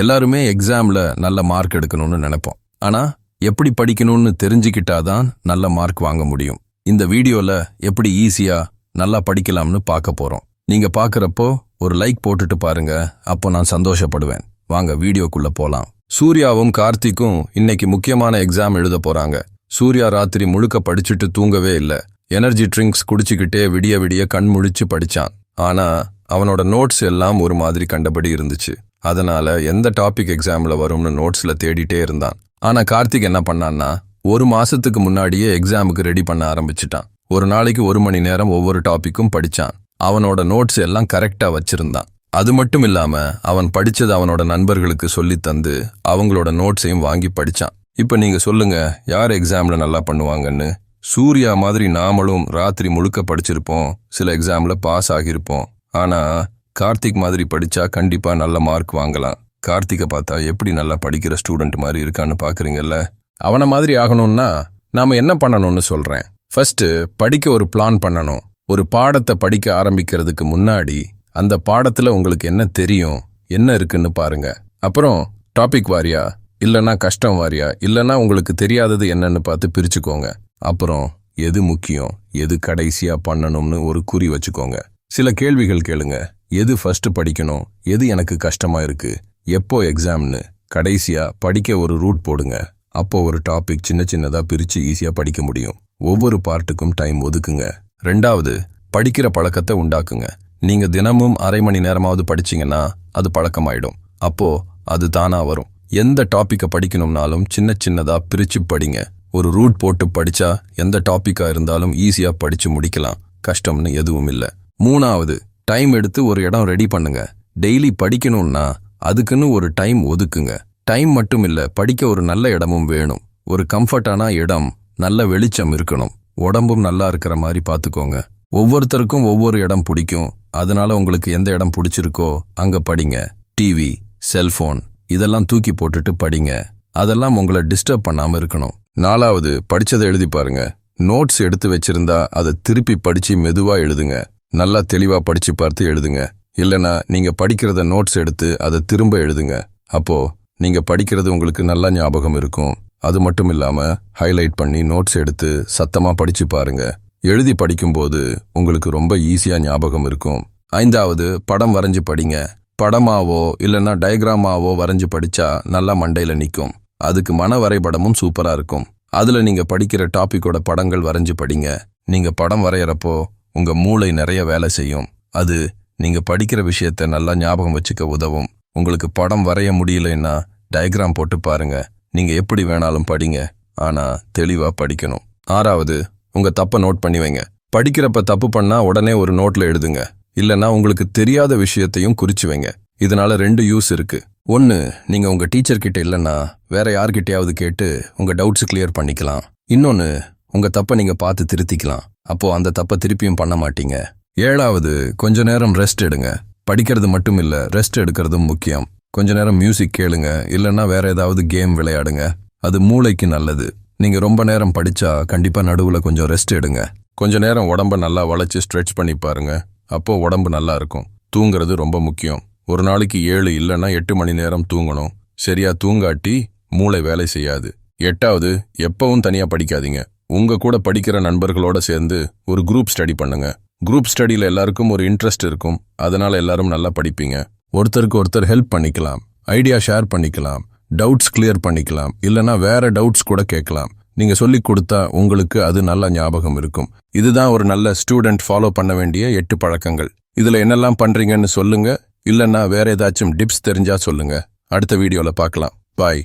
எல்லாருமே எக்ஸாமில் நல்ல மார்க் எடுக்கணும்னு நினைப்போம். ஆனா எப்படி படிக்கணும்னு தெரிஞ்சுக்கிட்டாதான் நல்ல மார்க் வாங்க முடியும். இந்த வீடியோல எப்படி ஈஸியா நல்லா படிக்கலாம்னு பார்க்க போறோம். நீங்க பார்க்குறப்போ ஒரு லைக் போட்டுட்டு பாருங்க. அப்போ நான் சந்தோஷப்படுவேன். வாங்க வீடியோக்குள்ளே போகலாம் சூர்யாவும் கார்த்திக்கும் இன்னைக்கு முக்கியமான எக்ஸாம் எழுத போறாங்க. சூர்யா ராத்திரி முழுக்க படிச்சுட்டு தூங்கவே இல்லை. எனர்ஜி ட்ரிங்க்ஸ் குடிச்சுக்கிட்டே விடிய விடிய கண் முழிச்சு படிச்சான். ஆனா அவனோட நோட்ஸ் எல்லாம் ஒரு மாதிரி கண்டபடி இருந்துச்சு. அதனால எந்த டாபிக் எக்ஸாமில் வரும்னு நோட்ஸில் தேடிட்டே இருந்தான். ஆனால் கார்த்திக் என்ன பண்ணான்னா ஒரு மாசத்துக்கு முன்னாடியே எக்ஸாமுக்கு ரெடி பண்ண ஆரம்பிச்சிட்டான். ஒரு நாளைக்கு ஒரு மணி நேரம் ஒவ்வொரு டாப்பிக்கும் படிச்சான். அவனோட நோட்ஸ் எல்லாம் கரெக்டா வச்சிருந்தான். அது மட்டும் இல்லாம அவன் படிச்சது அவனோட நண்பர்களுக்கு சொல்லித் தந்து அவங்களோட நோட்ஸையும் வாங்கி படிச்சான். இப்ப நீங்க சொல்லுங்க யார் எக்ஸாம்ல நல்லா பண்ணுவாங்கன்னு? சூர்யா மாதிரி நாமளும் ராத்திரி முழுக்க படிச்சிருப்போம் சில எக்ஸாம்ல பாஸ் ஆகியிருப்போம். ஆனா கார்த்திக் மாதிரி படிச்சா கண்டிப்பாக நல்ல மார்க் வாங்கலாம். கார்த்திகை பார்த்தா எப்படி நல்லா படிக்கிற ஸ்டூடெண்ட் மாதிரி இருக்கான்னு பார்க்குறீங்கல்ல? அவனை மாதிரி ஆகணும்னா நாம என்ன பண்ணணும்னு சொல்கிறேன் ஃபஸ்ட்டு படிக்க ஒரு பிளான் பண்ணணும். ஒரு பாடத்தை படிக்க ஆரம்பிக்கிறதுக்கு முன்னாடி அந்த பாடத்தில் உங்களுக்கு என்ன தெரியும் என்ன இருக்குன்னு பாருங்க. அப்புறம் டாபிக் வாரியா? இல்லைனா கஷ்டம் வாரியா? இல்லைனா உங்களுக்கு தெரியாதது என்னன்னு பார்த்து பிரிச்சுக்கோங்க. அப்புறம் எது முக்கியம் எது கடைசியாக பண்ணணும்னு ஒரு குறி வச்சுக்கோங்க. சில கேள்விகள் கேளுங்க. எது ஃபர்ஸ்ட் படிக்கணும்? எது எனக்கு கஷ்டமா இருக்கு? எப்போ எக்ஸாம்னு கடைசியா படிக்க ஒரு ரூட் போடுங்க. அப்போ ஒரு டாபிக் சின்ன சின்னதா பிரிச்சு ஈஸியா படிக்க முடியும். ஒவ்வொரு பார்ட்டுக்கும் டைம் ஒதுக்குங்க. ரெண்டாவது படிக்கிற பழக்கத்தை உண்டாக்குங்க. நீங்க தினமும் அரை மணி நேரமாவது படிச்சீங்கன்னா அது பழக்கமாயிடும். அப்போ அது தானா வரும். எந்த டாப்பிக்கை படிக்கணும்னாலும் சின்ன சின்னதா பிரிச்சு படிங்க. ஒரு ரூட் போட்டு படிச்சா எந்த டாப்பிக்கா இருந்தாலும் ஈஸியா படிச்சு முடிக்கலாம். கஷ்டம்னு எதுவும் இல்லை. மூணாவது டைம் எடுத்து ஒரு இடம் ரெடி பண்ணுங்க. டெய்லி படிக்கணும்னா அதுக்குன்னு ஒரு டைம் ஒதுக்குங்க. டைம் மட்டும் இல்லை படிக்க ஒரு நல்ல இடமும் வேணும். ஒரு கம்ஃபர்டான இடம் நல்ல வெளிச்சம் இருக்கணும். உடம்பும் நல்லா இருக்கிற மாதிரி பார்த்துக்கோங்க. ஒவ்வொருத்தருக்கும் ஒவ்வொரு இடம் பிடிக்கும். அதனால உங்களுக்கு எந்த இடம் பிடிச்சிருக்கோ அங்க படிங்க. டிவி செல்போன் இதெல்லாம் தூக்கி போட்டுட்டு படிங்க. அதெல்லாம் உங்களை டிஸ்டர்ப் பண்ணாம இருக்கணும். நாலாவது படிச்சதை எழுதி பாருங்க. நோட்ஸ் எடுத்து வச்சிருந்தா அதை திருப்பி படிச்சு மெதுவா எழுதுங்க. நல்லா தெளிவாக படித்து பார்த்து எழுதுங்க. இல்லைனா நீங்கள் படிக்கிறத நோட்ஸ் எடுத்து அதை திரும்ப எழுதுங்க. அப்போது நீங்கள் படிக்கிறது உங்களுக்கு நல்லா ஞாபகம் இருக்கும். அது மட்டும் இல்லாமல் ஹைலைட் பண்ணி நோட்ஸ் எடுத்து சத்தமாக படித்து பாருங்க. எழுதி படிக்கும்போது உங்களுக்கு ரொம்ப ஈஸியாக ஞாபகம் இருக்கும். ஐந்தாவது படம் வரைஞ்சு படிங்க. படமாவோ இல்லைன்னா டயக்ராமாவோ வரைஞ்சி படித்தா நல்லா மண்டையில் நிற்கும் அதுக்கு மன வரைபடமும் சூப்பராக இருக்கும். அதில் நீங்கள் படிக்கிற டாப்பிக்கோட படங்கள் வரைஞ்சு படிங்க. நீங்கள் படம் வரைகிறப்போ உங்கள் மூளை நிறைய வேலை செய்யும். அது நீங்கள் படிக்கிற விஷயத்த நல்லா ஞாபகம் வச்சுக்க உதவும். உங்களுக்கு படம் வரைய முடியலைன்னா டயக்ராம் போட்டு பாருங்க. நீங்கள் எப்படி வேணாலும் படிங்க. ஆனால் தெளிவாக படிக்கணும். ஆறாவது உங்கள் தப்பை நோட் பண்ணி வைங்க. படிக்கிறப்ப தப்பு பண்ணா உடனே ஒரு நோட்டில் எழுதுங்க. இல்லைன்னா உங்களுக்கு தெரியாத விஷயத்தையும் குறிச்சு வைங்க. இதனால ரெண்டு யூஸ் இருக்கு. ஒன்று நீங்கள் உங்கள் டீச்சர்கிட்ட இல்லைன்னா வேற யார்கிட்டயாவது கேட்டு உங்கள் டவுட்ஸ் கிளியர் பண்ணிக்கலாம். இன்னொன்று உங்க தப்பை நீங்க பார்த்து திருத்திக்கலாம். அப்போ அந்த தப்பை திருப்பியும் பண்ண மாட்டீங்க. ஏழாவது கொஞ்ச நேரம் ரெஸ்ட் எடுங்க. படிக்கிறது மட்டும் இல்ல ரெஸ்ட் எடுக்கிறதும் முக்கியம். கொஞ்ச நேரம் மியூசிக் கேளுங்க இல்லைன்னா வேற ஏதாவது கேம் விளையாடுங்க. அது மூளைக்கு நல்லது. நீங்க ரொம்ப நேரம் படிச்சா கண்டிப்பா நடுவுல கொஞ்சம் ரெஸ்ட் எடுங்க. கொஞ்ச நேரம் உடம்ப நல்லா வளைச்சு ஸ்ட்ரெச் பண்ணி பாருங்க. அப்போ உடம்பு நல்லா இருக்கும். தூங்குறது ரொம்ப முக்கியம். ஒரு நாளைக்கு ஏழு இல்லைன்னா எட்டு மணி நேரம் தூங்கணும். சரியா தூங்காட்டி மூளை வேலை செய்யாது. எட்டாவது எப்பவும் தனியா படிக்காதீங்க. உங்க கூட படிக்கிற நண்பர்களோட சேர்ந்து ஒரு குரூப் ஸ்டடி பண்ணுங்க. குரூப் ஸ்டடியில எல்லாருக்கும் ஒரு இன்ட்ரெஸ்ட் இருக்கும். அதனால எல்லாரும் நல்லா படிப்பீங்க. ஒருத்தருக்கு ஒருத்தர் ஹெல்ப் பண்ணிக்கலாம். ஐடியா ஷேர் பண்ணிக்கலாம். டவுட்ஸ் கிளியர் பண்ணிக்கலாம். இல்லனா வேற டவுட்ஸ் கூட கேட்கலாம். நீங்க சொல்லி கொடுத்தா உங்களுக்கு அது நல்ல ஞாபகம் இருக்கும். இதுதான் ஒரு நல்ல ஸ்டூடெண்ட் ஃபாலோ பண்ண வேண்டிய எட்டு பழக்கங்கள். இதுல என்னெல்லாம் பண்றீங்கன்னு சொல்லுங்க. இல்லனா வேற ஏதாச்சும் டிப்ஸ் தெரிஞ்சா சொல்லுங்க. அடுத்த வீடியோல பார்க்கலாம். பாய்